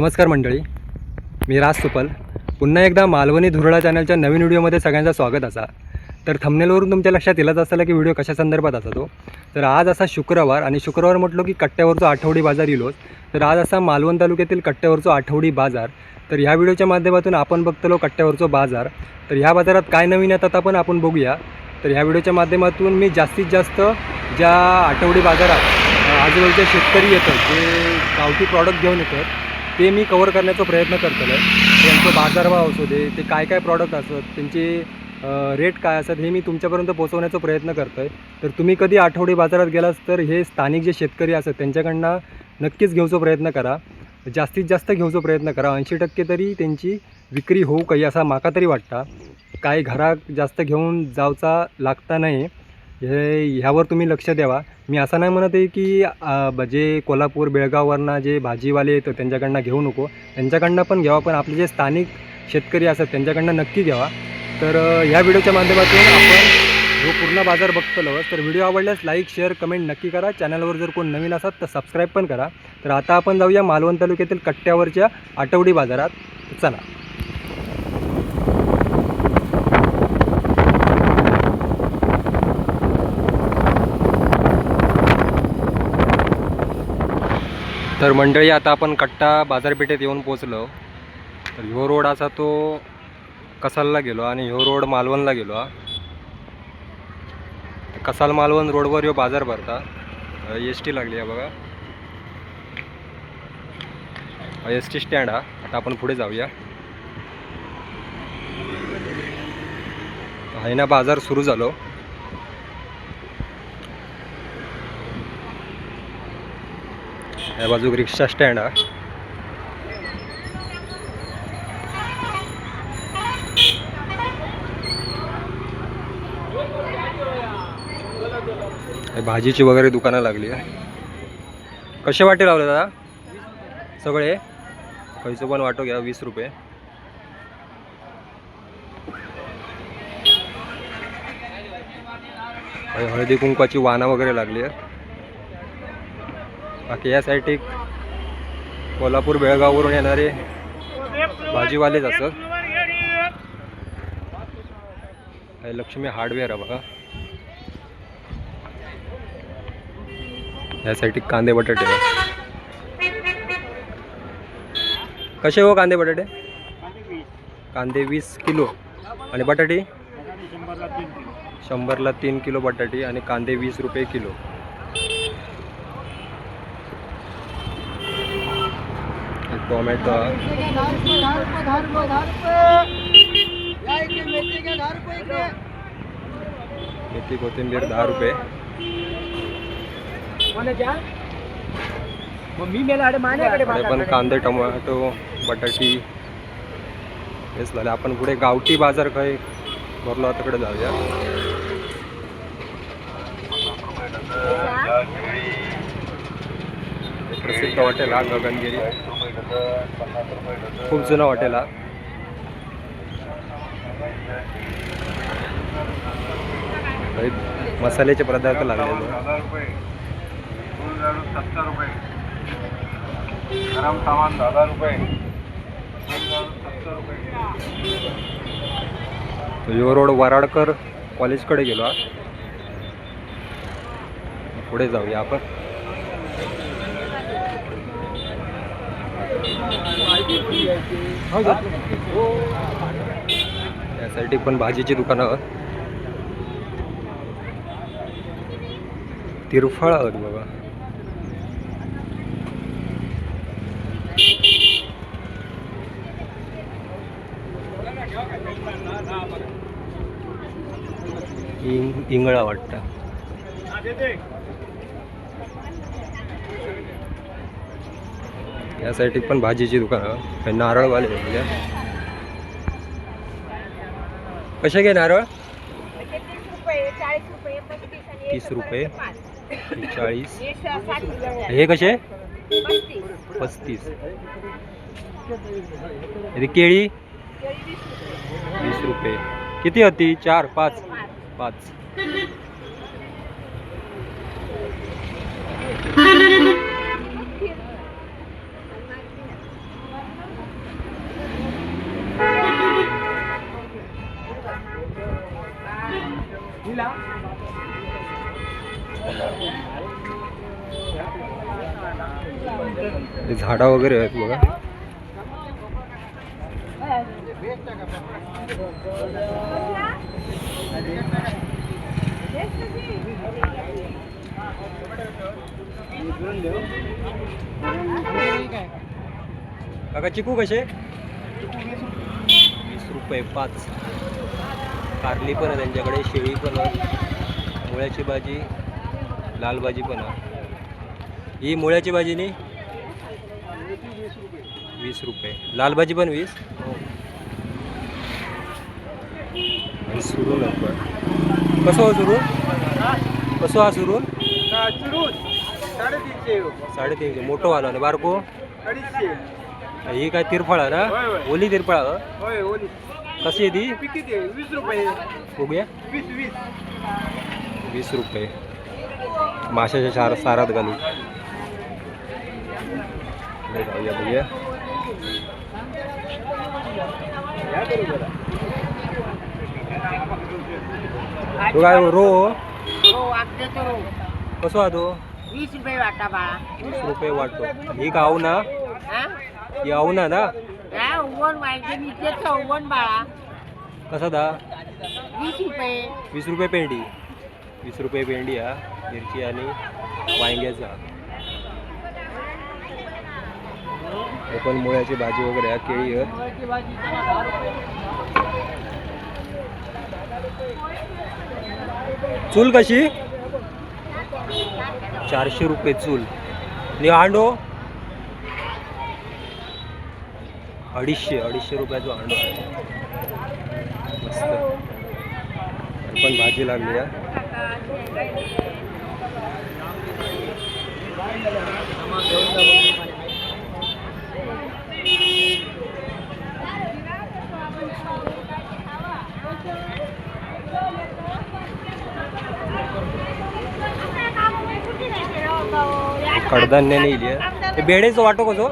नमस्कार मंडळी. मी राज सुपल. पुन्हा एकदा मालवणी धुरळा चॅनलच्या नवीन व्हिडिओमध्ये सगळ्यांचं स्वागत असा. तर थंबनेलवरून तुमच्या लक्षात येलाच असाल की व्हिडिओ कशा संदर्भात असा तो. तर आज असा शुक्रवार आणि शुक्रवार म्हटलो की कट्ट्यावरचो आठवडी बाजार येलोच तर आज असा मालवण तालुक्यातील कट्ट्यावरचो आठवडी बाजार. तर ह्या व्हिडिओच्या माध्यमातून आपण बघतलो कट्ट्यावरचो बाजार. तर ह्या बाजारात काय नवीन येतात आपण आपण बघूया. तर ह्या व्हिडिओच्या माध्यमातून मी जास्तीत जास्त ज्या आठवडी बाजारात आजूबाजूचे शेतकरी येतात जे गावठी प्रॉडक्ट घेऊन येतात ते मी कवर करण्याचा प्रयत्न करतलो आहे त्यांचं बाजारभाव असू दे ते काय काय प्रॉडक्ट असत त्यांचे रेट काय असतात हे मी तुमच्यापर्यंत पोहोचवण्याचा प्रयत्न करतो आहे तर तुम्ही कधी आठवडी बाजारात गेलास तर हे स्थानिक जे शेतकरी असतात त्यांच्याकडनं नक्कीच घेऊचा प्रयत्न करा. जास्तीत जास्त घेऊचा प्रयत्न करा. ऐंशी टक्के तरी त्यांची विक्री होऊ काही असा माका तरी वाटता. काही घरात जास्त घेऊन जावचा लागता नाही हे ह्यावर तुम्ही लक्ष द्यावा. मी असं नाही म्हणत आहे की जे कोल्हापूर बेळगाववरनं जे भाजीवाले येतं त्यांच्याकडनं घेऊ नको. त्यांच्याकडनं पण घ्यावा पण आपले जे स्थानिक शेतकरी असतात त्यांच्याकडनं नक्की घ्यावा. तर ह्या व्हिडिओच्या माध्यमातून आपण जो पूर्ण बाजार बघतलो तर व्हिडिओ आवडल्यास लाईक शेअर कमेंट नक्की करा. चॅनलवर जर कोण नवीन असाल तर सबस्क्राईब पण करा. तर आता आपण जाऊया मालवण तालुक्यातील कट्ट्यावरच्या आठवडी बाजारात. चला. तर मंडळी आता आपण कट्टा बाजारपेठेत येऊन पोचलो तर ह्यो रोड असा तो कसालला गेलो आणि ह्यो रोड मालवणला गेलो हा. कसाल मालवण रोडवर ह्यो बाजार भरता. एस टी लागली आहे बघा. एस टी स्टँड हा. आता आपण पुढे जाऊया. आहे ना बाजार सुरू झालो. या बाजूक रिक्षा स्टँड हा. भाजीची वगैरे दुकानं लागली आहे. कसे वाटे लावले दादा? सगळे? खयचं पण वाटो घ्या वीस रुपये. हळदी कुंकवाची वाना वगैरे लागली आहे बाकी या साईड एक कोल्हापूर बेळगाववरून येणारे भाजीवालेच असत हे लक्ष्मी हार्डवेअर आहे बघा. या कांदे बटाटे. कसे हो कांदे बटाटे? कांदे वीस किलो. आणि बटाटे? शंभरला तीन किलो बटाटे आणि कांदे वीस रुपये किलो. टोमॅटो मेथी कोथिंबीर दहा रुपये. पण कांदे टोमॅटो बटाटी हेच झाले. आपण पुढे गावठी बाजार काय भरलो आता तिकडे जाऊया. प्रसिद्ध हॉटेल हा गगनगिरी. खूप जुनं हॉटेल हा. मसाल्याचे पदार्थ लागले सत्तर रुपये गरम सामान दहा रुपये यो रोड वराडकर कॉलेजकडे गेलो हा. पुढे जाऊया आपण. त्यासाठी पण भाजीची दुकानं तिरफळ आहेत बघा इंग इंगळा वाटतं. या साईड पण भाजीची दुकानं हे. नारळवाले म्हणजे कसे घे नारळ? तीस रुपये. चाळीस. रुपये पस्तीस आणि तीस रुपये हे चाळीस हे साठ रुपये हे कसे? पस्तीस. पस्तीस हे केळी? केळी वीस रुपये वीस रुपये. किती होती? चार पाच. पाच हे झाडं वगैरे आहेत बघा. काका चिकू कसे? वीस रुपये पाच. कारली पण आहे त्यांच्याकडे शेळी पण आहे मुळ्याची भाजी लाल भाजी पण आहे. ही मुळ्याची भाजी नाही? वीस रुपये. लाल भाजी पण वीस? आणि पण. कसं हो सुरून कसं हा सुरून साडेतीनशे. साडेतीनशे. मोठं वाला ना बारको? ही काय तिरफळा ना. ओली तिरफळा ओली. कशी आहे ती? वीस रुपये. बघूया वीस वीस. वीस रुपये. माशाच्या चार सारात घालू. बघूया. काय रो? कसो हा तो? वीस रुपये वाटा बाळा वीस रुपये वाटतो. ही का ना? हा? आऊ ना ना बाळा कसा दा? वीस रुपये. वीस रुपये पेंडी. वीस रुपये पेंडी हा मिरची आणि वांग्याचा हे पण मुळ्याची भाजी वगैरे हा केळी चूल कशी? चारशे रुपये चूल. आणि हांडो अडीचशे अडीचशे रुपयाचं हांडो मस्त. पण भाजी लागली आहे कडधान्य नेली आहे. हे बेडेचं वाटो कसो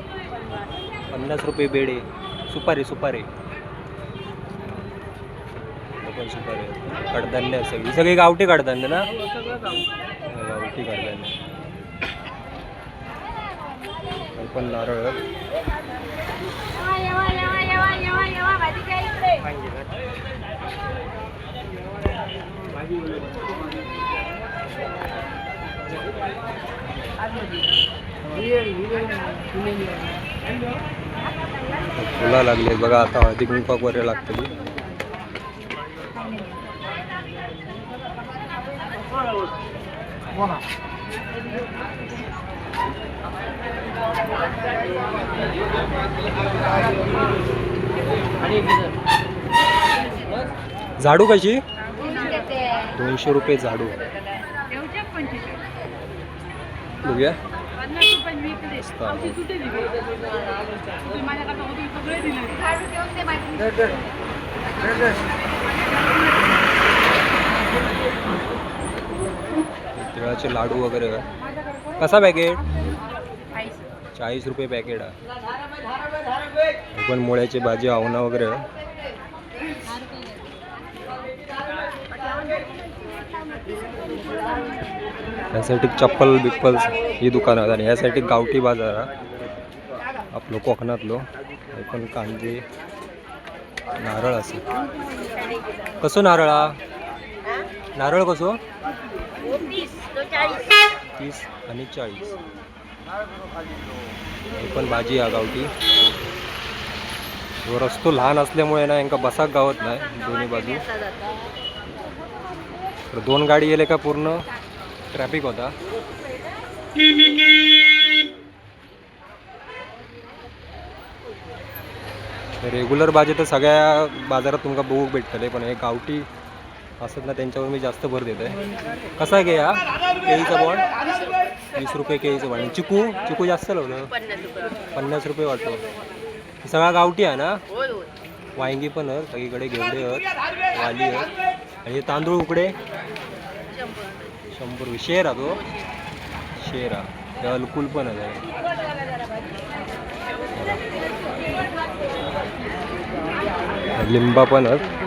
पन्नास रुपये बेडे. सुपारी सुपारी. पण सुपारी. कडधान्य सगळी सगळी गावठी कडधान्य ना? गावठी कडधान्य हे पण नारळ. फुला लागले. बघा आता हळदी कुंपाक वगैरे लागतली. झाडू कशी? दोनशे रुपये झाडू. बघूया. तिळाचे लाडू वगैरे. कसा पॅकेट चाळीस रुपये पॅकेट आहे. पण मुळ्याची भाजी आवना वगैरे. यासाठी चप्पल बिप्पल ही दुकानं आहेत. आणि यासाठी गावठी बाजार आहे. आपलं कोकणातलो. हे पण कांदे नारळ असे कसो नारळ हा? नारळ कसो? तीस आणि चाळीस. ही पण भाजी या गावठी रस्तो लहान असल्यामुळे ना यांका बसाक गावत नाही दोन्ही बाजू. तर दोन गाडी गेले का पूर्ण? ट्रॅफिक होता. रेग्युलर भाजी तर सगळ्या बाजारात तुमका बघू भेटतले पण हे गावठी असत ना त्यांच्यावर मी जास्त भर देत आहे कसा आहे घ्या केळीचा बॉन्ड वीस रुपये केळीचं बॉन्ड चिकू? चिकू जास्त लावलं? पन्नास रुपये वाटतो. सगळा गावठी आहे ना? वांगी पण आहेत सगळीकडे घेवडे आहेत वाली आहेत. आणि हे तांदूळ उकडे? शंभर रुपये. शेर हा तो? शेर हा हे अलकुल पण आहे. लिंबा पण आहेत.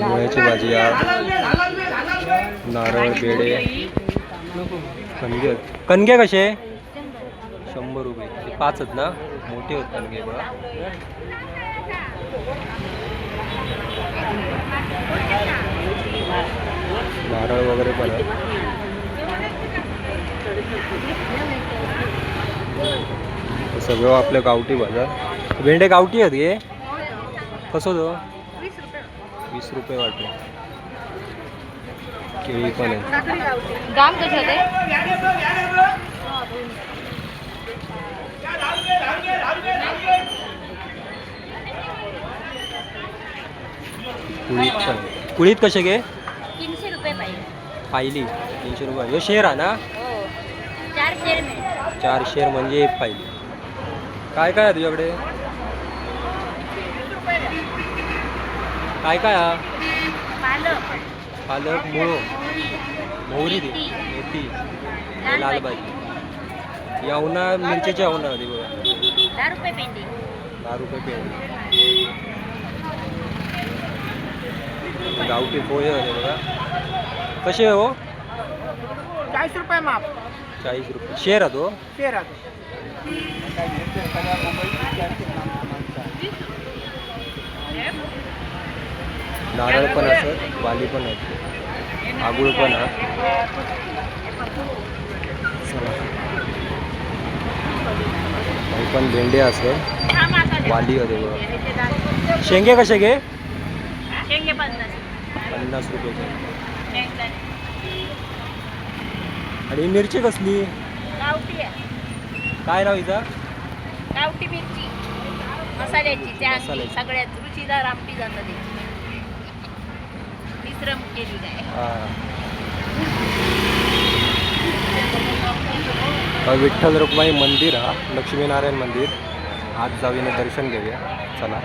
मुळ्याची भाजी या नारळ बेडे कणगे. कणगे कसे? शंभर रुपये. पाच आहेत ना? मोठे होत कणगे बघा. नारळ वगैरे पण आहे हे सगळं आपलं गावठी बाजार. भेंडे गावठी आहेत गे. कसं तो वीस रुपये वाटतो केळी पण आहे दाम कसे होते? कुळीत पण. कुळीत कसे गे? तीनशे रुपये पाहिजे. पायली तीनशे रुपये. हे शेर आहे ना? हो. चार शेर मिळेल चार शेर म्हणजे एक पायली काय काय आहे तुझ्याकडे? काय काय हा पालक मुळो. मोहरी दे. मेथी. लाल भाजी. भाजी यावना मिरचीची यावना दे बघा. दहा रुपये पेंडी. दहा रुपये पेंडी गावठी पोहे होते बघा. कसे हो? चाळीस रुपये माप. चाळीस रुपये. शेर आहे तो? तेरा नारळ पण असत वाली पण असत आगुळ पण हा चला. काही पण भेंडे असत वाली होते बघा शेंगे कसे घे? शेंगे पन्नास. पन्नास रुपये. आणि ही मिरची कसली? गावठी आहे. काय नाव हिचा? गावठी मिरची. मसाल्याची त्या मसाल्याची. सगळ्यात रुचीदार आमटी जातं त्याची. मिश्रम केली काय. हा. विठ्ठल रुक्माई मंदिर हा लक्ष्मीनारायण मंदिर. आज जाऊन दर्शन घेऊया. चला.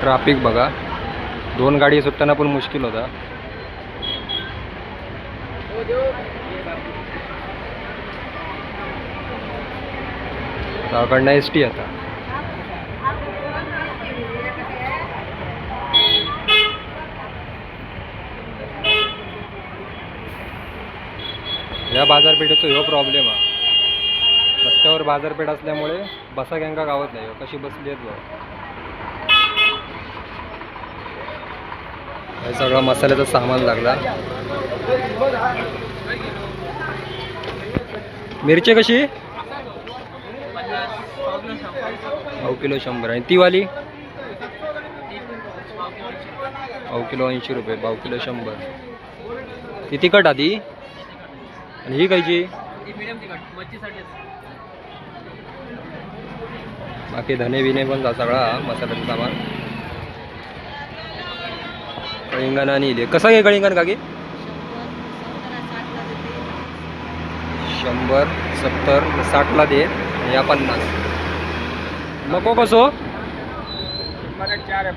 ट्राफिक बघा. दोन गाडी सुटताना पण मुश्किल होता. गावाकडनं एस टी आता. या बाजारपेठेचा ह्यो प्रॉब्लेम हा रस्त्यावर बाजारपेठ असल्यामुळे बसा गँगा गावत नाही हो. कशी बसली आहेत हे सगळं मसाल्याचं सामान लागला. मिरची कशी? पाव किलो शंभर. आणि ती वाली? पाव किलो ऐंशी रुपये पाव किलो शंभर. ती तिखट आधी. आणि ही कायची बाकी धने बिने पण जा सगळा मसाल्याचं सामान. कळिंगण आणि इले कसं घे कळिंगण काकी? शंभर सत्तर साठला दे या पन्नास. नको कसो हो? चार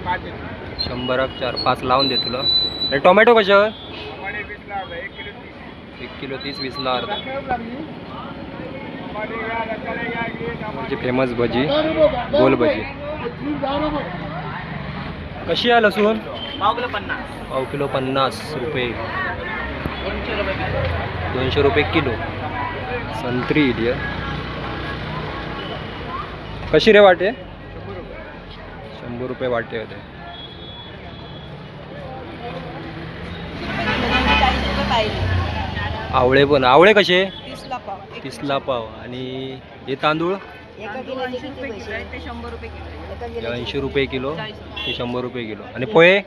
शंभराक चार पाच लावून दे तुला. आणि टोमॅटो कसं एक किलो तीस. एक किलो तीस वीसला अर्धा. म्हणजे फेमस भजी. गोल भजी. कशी आहे लसूण? पाव किलो पन्नास. पाव किलो पन्नास रुपये. दोनशे रुपये किलो. संत्री इली कशी रे वाटे शंभर रुपये वाटे होते आवळे पण. आवळे कसे? तीसला पाव. आणि हे तांदूळ? ऐंशी रुपये किलो. ते शंभर रुपये किलो. आणि पोहे?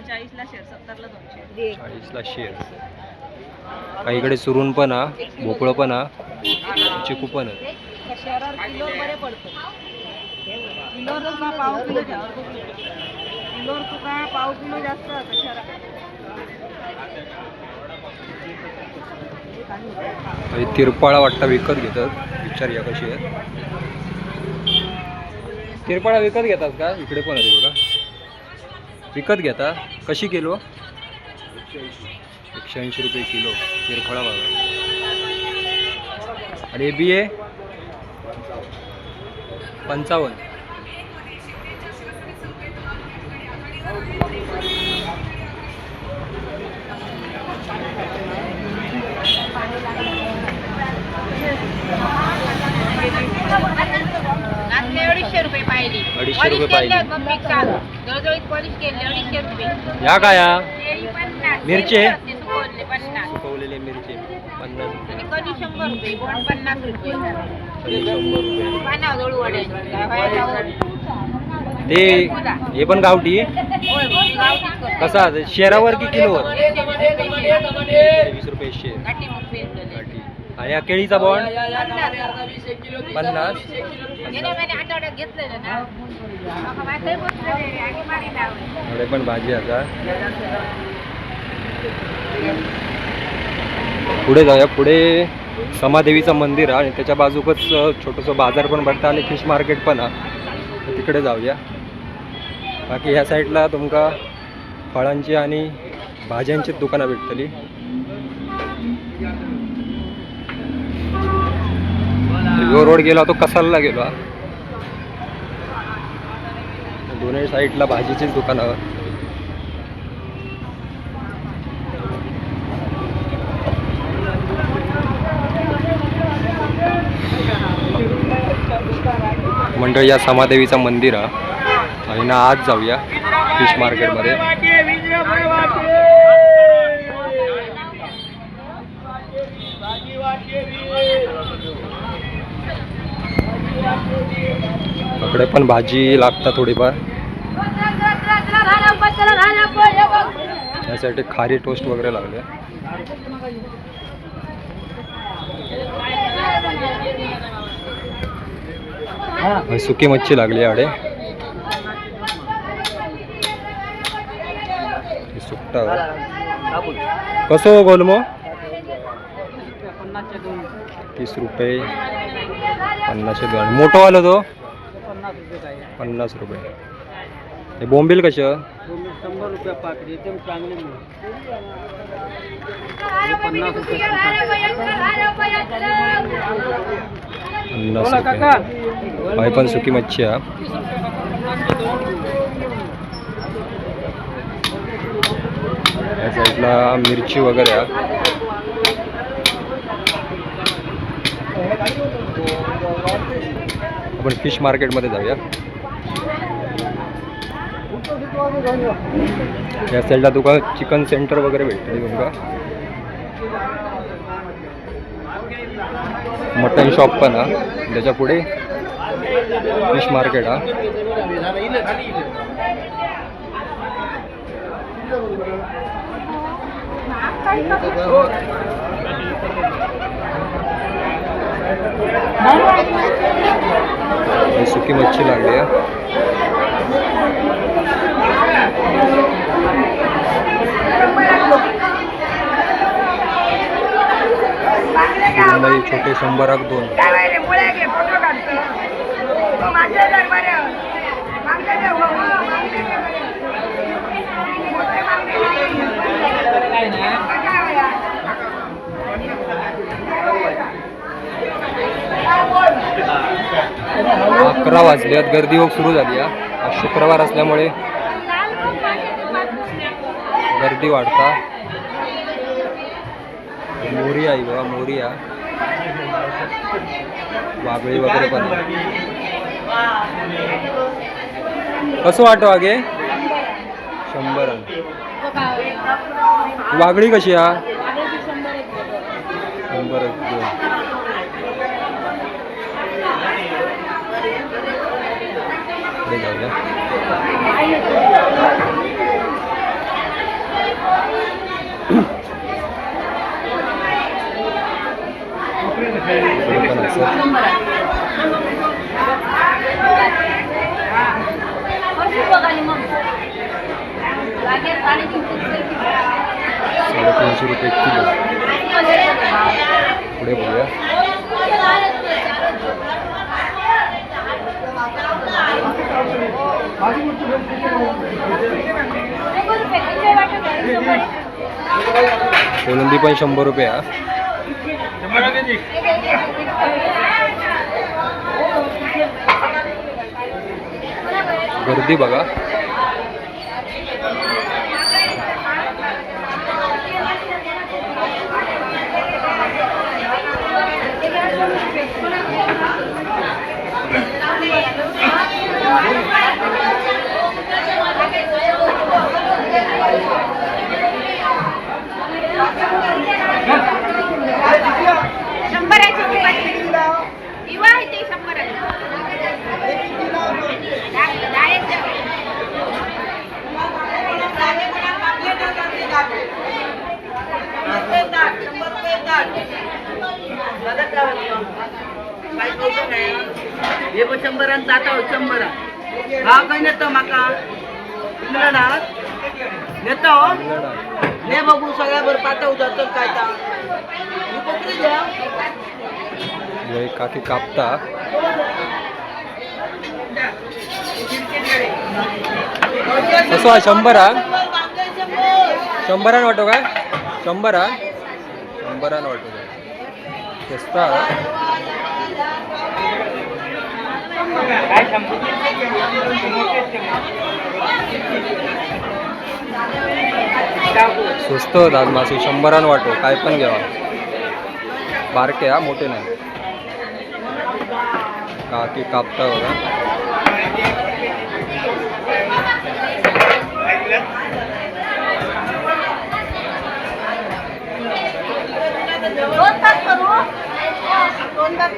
चाळीसला शेर सत्तरला दोनशे. चाळीसला शेर. काही इकडे सुरून पण हा भोपळं पण हा चिकू पण आहे शहरावर किलो बरे पडतो. किलोवर तुका पाव किलो द्या किलोवर तुका पाव किलो जास्त आता हे तिरपाळा वाटतं विकत घेतात. विचारूया कशी आहे. तिरपाळा विकत घेतात का? इकडे पण आहे बघा. विकत घेता? कशी किलो? एकशे ऐंशी रुपये किलो. तिरफळा बघा आणि बी ए पंचावन्न. अडीचशे रुपये पाहिली. अडीचशे रुपये पाहिली. जवळजवळ पॉलिश केले अडीचशे रुपये. या काय या? केळी पन्नास. मिरची? केळी सुकवले पन्नास. सुकवलेले मिरची पन्नास रुपये. आणि कधी शंभर रुपये? गोड पन्नास रुपये? आणि शंभर रुपये? पाना जळू वाढेल ते हे पण गावठी? कसा? शेरावर की किलोवर? वीस रुपये शेर गाठी. आणि या केळीचा बॉन्ड. पन्नास. एवढे पण भाजी आता. पुढे जाऊया पुढे समादेवीचं मंदिर आहे आणि त्याच्या बाजूकच छोटंसं बाजार पण भरतं आणि फिश मार्केट पण आहे. तिकडे जाऊया. बाकी ह्या साईडला तुमका फळांची आणि भाज्यांचीच दुकानं भेटतली. यो रोड गेला तो कसालला गेलो दोन्ही साईडला भाजीचीच दुकानावर मंडळ या समादेवीचं मंदिर आहे. ना आज जाऊया फिश मार्केटमध्ये वाटे विजय वाटे भाजी वाटे इकडे पण भाजी लागतात थोडीफार. त्यासाठी खारी टोस्ट वगैरे लागले. सुकी मच्छी लागली आडे सुकटा कसं हो गोलमो? तीस रुपये. पन्नासशे दोन मोठं आलं तो? पन्नास रुपये. काय पन्नास रुपये हे बोंबील कशा तुम्ही शंभर रुपये एकदम चांगले पन्नास रुपये पन्नास रुपये. पण सुकी मच्छी आहे. या साईडला मिरची वगैरे आपण फिश मार्केटमध्ये जाऊया या साईडला तुका चिकन सेंटर वगैरे भेटते तुमका. मटन शॉप पण हा त्याच्या पुढे. फिश मार्केट हा. ही सुकी मच्छी लागली आहे हिरवई छोटे शंभराक दोन। अकरा आहेत. गर्दी योग सुरू झाली आहे. आज शुक्रवार असल्यामुळे गर्दी वाढता. मोरी आहे बघा मोरी आहे वागळी वगैरे पण कसं वाटतं वागे शंभर वागळी कशी आहे शंभर साडेतीनशे रुपये किलो पुढे बोलूया कोलंबी पण शंभर रुपये हा. गर्दी बघा शंभराची दिवा आहे ते शंभराची दहा- दहा एक द्या. पर्यंत पण शंभरान जाता हो शंभरा. हा काय नेतो माका? तुमला नेतो? ने बघू सगळ्या बरं पाता जातात काय ता. ही द्या. काकी कापता. कसो हा. शंभर शंभरान वाटो काय शंभर शंभरान वाटो काय स्वस्त हा स्वस्त होतात मासे शंभरान वाटो. काय पण घ्यावा. बारके हा मोठे नाही. काकी कापता बघा. दोन तास करू. दोन तास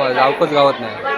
आहे जावकच गावत नाही.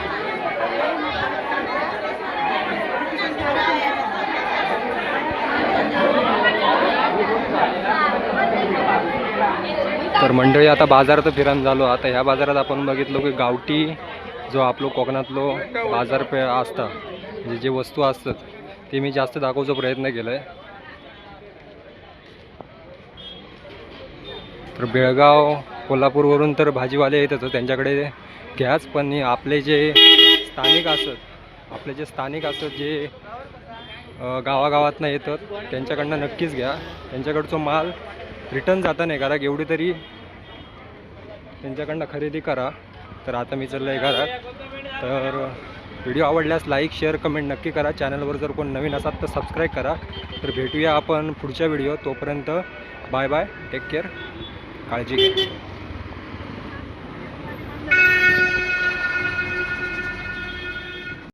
तर मंडळी आता बाजारात फिरण झालो. आता ह्या बाजारात आपण बघितलो की गावठी जो आपलो कोकणातलो बाजारपेठ असता म्हणजे जे वस्तू असतात ते मी जास्त दाखवचा प्रयत्न केला आहे तर बेळगाव कोल्हापूरवरून तर भाजीवाले येतच त्यांच्याकडे घ्याच पण आपले जे स्थानिक असत आपले जे स्थानिक असत जे गावागावातनं येतात त्यांच्याकडनं नक्कीच घ्या. त्यांच्याकडचं माल रिटर्न जाता नाही कारण एवढी तरी त्यांच्याकडनं खरेदी करा. तर आता मी चाललं आहे घरात. तर व्हिडिओ आवडल्यास लाईक शेअर कमेंट नक्की करा. चॅनलवर जर कोण नवीन असाल तर सबस्क्राईब करा. तर भेटूया आपण पुढच्या व्हिडिओ तोपर्यंत बाय बाय टेक केअर काळजी घ्या.